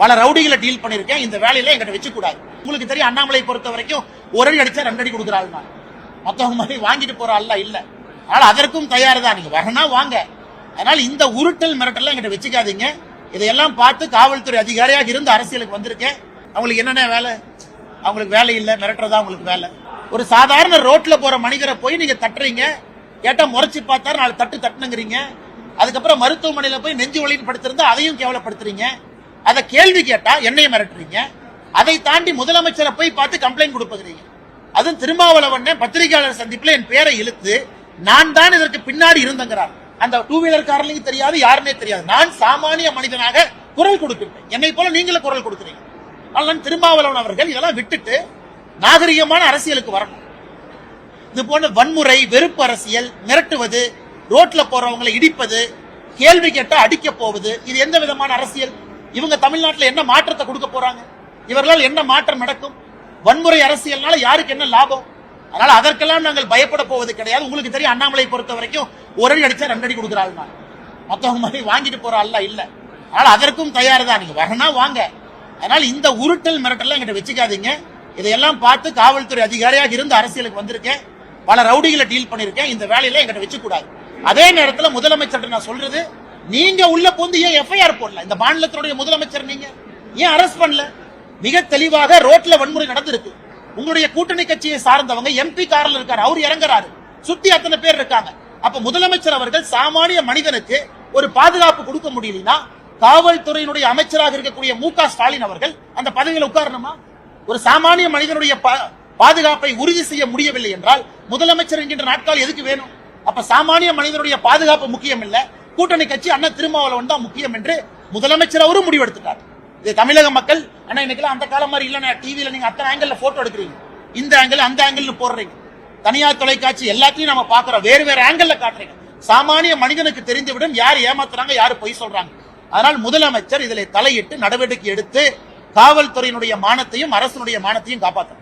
பல ரவுடிகளை டீல் பண்ணிருக்கேன். இந்த வேலையில எங்கிட்ட வச்சு கூடாது உங்களுக்கு தெரியும் அண்ணாமலை பொறுத்த வரைக்கும் ஒரு அடி அடிச்சா ரெண்டு அடி கொடுக்குறாள் நான். மத்தவங்க மாதிரி வாங்கிட்டு போற அல்ல இல்ல. அதனால அதற்கும் தயார் தான் நீங்க வரனா வாங்க. அதனால இந்த உருட்டல் மிரட்டல் எங்கிட்ட வச்சுக்காதீங்க. இதையெல்லாம் பார்த்து காவல்துறை அதிகாரியாக இருந்து அரசியலுக்கு வந்திருக்கேன். அவங்களுக்கு என்னென்ன வேலை? அவங்களுக்கு வேலை இல்லை. மிரட்டுறதா அவங்களுக்கு வேலை. ஒரு சாதாரண ரோட்ல போற மனிதரை போய் நீங்க தட்டுறீங்க. கேட்டா முறைச்சு பார்த்தா நாலு தட்டு தட்டுனுங்கிறீங்க. அதுக்கப்புறம் மருத்துவமனையில போய் நெஞ்சு வழின்னு படுத்திருந்தா அதையும் கேவலப்படுத்துறீங்க. அதை கேள்வி கேட்டா என்னைய மிரட்டுறீங்க? அதை தாண்டி முதலமைச்சரை போய் பார்த்து கம்ப்ளைண்ட் கொடுப்பீங்க அதுவும் திருமாவளவன் பத்திரிகையாளர் சந்திப்பில் என் பேரை இழுத்து நான் தான் இதற்கு பின்னாடி இருந்தங்கிறார். அந்த டூ வீலர் காரலையும் தெரியாது யாருமே தெரியாது. நான் சாமானிய மனிதனாக குரல் கொடுக்கின்றேன். என்னை போல நீங்களும் குரல் கொடுக்குறீங்க. ஆனால் திருமாவளவன் அவர்கள் இதெல்லாம் விட்டுட்டு நாகரிகமான அரசியலுக்கு வரணும். இது போன்ற வன்முறை வெறுப்பு அரசியல் மிரட்டுவது ரோட்ல போறவங்களை இடிப்பது கேள்வி கேட்டா அடிக்க போவது இது எந்த விதமான அரசியல்? இவங்க தமிழ்நாட்டில் என்ன மாற்றத்தை கொடுக்க போறாங்க? இவர்களால் என்ன மாற்றம் நடக்கும்? வன்முறை அரசியல்னால யாருக்கு என்ன லாபம்? அதனால அதற்கெல்லாம் நாங்கள் பயப்பட போவது கிடையாது. உங்களுக்கு தெரியும் அண்ணாமலை பொறுத்த வரைக்கும் ஒரு அடி அடிச்சா ரெண்டு அடி கொடுக்குறாள் நான் மத்தவங்க மாதிரி வாங்கிட்டு போற அல்ல இல்ல. அதனால அதற்கும் தயார் தான் நீங்க வரனா வாங்க. அதனால இந்த உருட்டல் மிரட்டல் எங்கிட்ட வச்சுக்காதீங்க. இதையெல்லாம் பார்த்து காவல்துறை அதிகாரியாக இருந்து அரசியலுக்கு வந்திருக்கேன். பல ரவுடிகளை டீல் பண்ணிருக்கேன் இந்த வேலையில எங்கிட்ட வச்சுக்கூடாது. அதே நேரத்தில் முதலமைச்சர் நான் சொல்றது நீங்க உள்ள போந்து ஏன் எஃப்ஐஆர் போடல? இந்த மாநிலத்தினுடைய முதலமைச்சர் நீங்க? ஏன் அரெஸ்ட் பண்ணல? மிக தெளிவாக ரோட்ல வன்முறை நடந்திருக்கு. உங்களுடைய கூட்டணி கட்சியை சார்ந்தவங்க எம்பி காரில் இருக்காரு அவர் இறங்குறாரு. சுத்தி அத்தனை பேர் இருக்காங்க. அப்ப முதலமைச்சர் அவர்கள் சாமானிய மனிதனுக்கு ஒரு பாதுகாப்பு கொடுக்க முடியலனா காவல்துறையினுடைய அமைச்சராக இருக்கக்கூடிய மு ஸ்டாலின் அவர்கள் அந்த பதவியில் உட்காரணுமா? ஒரு சாமானிய மனிதனுடைய பா- பாதுகாப்பை உறுதி செய்ய முடியவில்லை என்றால் முதலமைச்சர் என்கின்ற நாட்கள் எதுக்கு வேணும்? அப்ப சாமானிய மனிதனுடைய பாதுகாப்பு முக்கியம் இல்லை கூட்டணி கட்சி அண்ணா திருமாவளவன் தான் முக்கியம் என்று முதலமைச்சர் அவரும் முடிவெடுத்துட்டார். இது தமிழக மக்கள் ஆனா இன்னைக்கு அந்த காலம் மாதிரி இல்ல டிவியில நீங்க அத்தனை ஆங்கிள் போட்டோ எடுக்கிறீங்க. இந்த ஆங்கிள் அந்த ஆங்கிள் போடுறீங்க. தனியார் தொலைக்காட்சி எல்லாத்தையும் நம்ம பாக்குறோம் வேறு வேறு ஆங்கிள் காட்டுறீங்க. சாமானிய மனிதனுக்கு தெரிந்துவிடும் யார் ஏமாத்துறாங்க யார் பொய் சொல்றாங்க. அதனால் முதலமைச்சர் இதில் தலையிட்டு நடவடிக்கை எடுத்து காவல்துறையினுடைய மானத்தையும் அரசனுடைய மானத்தையும் காப்பாற்றணும்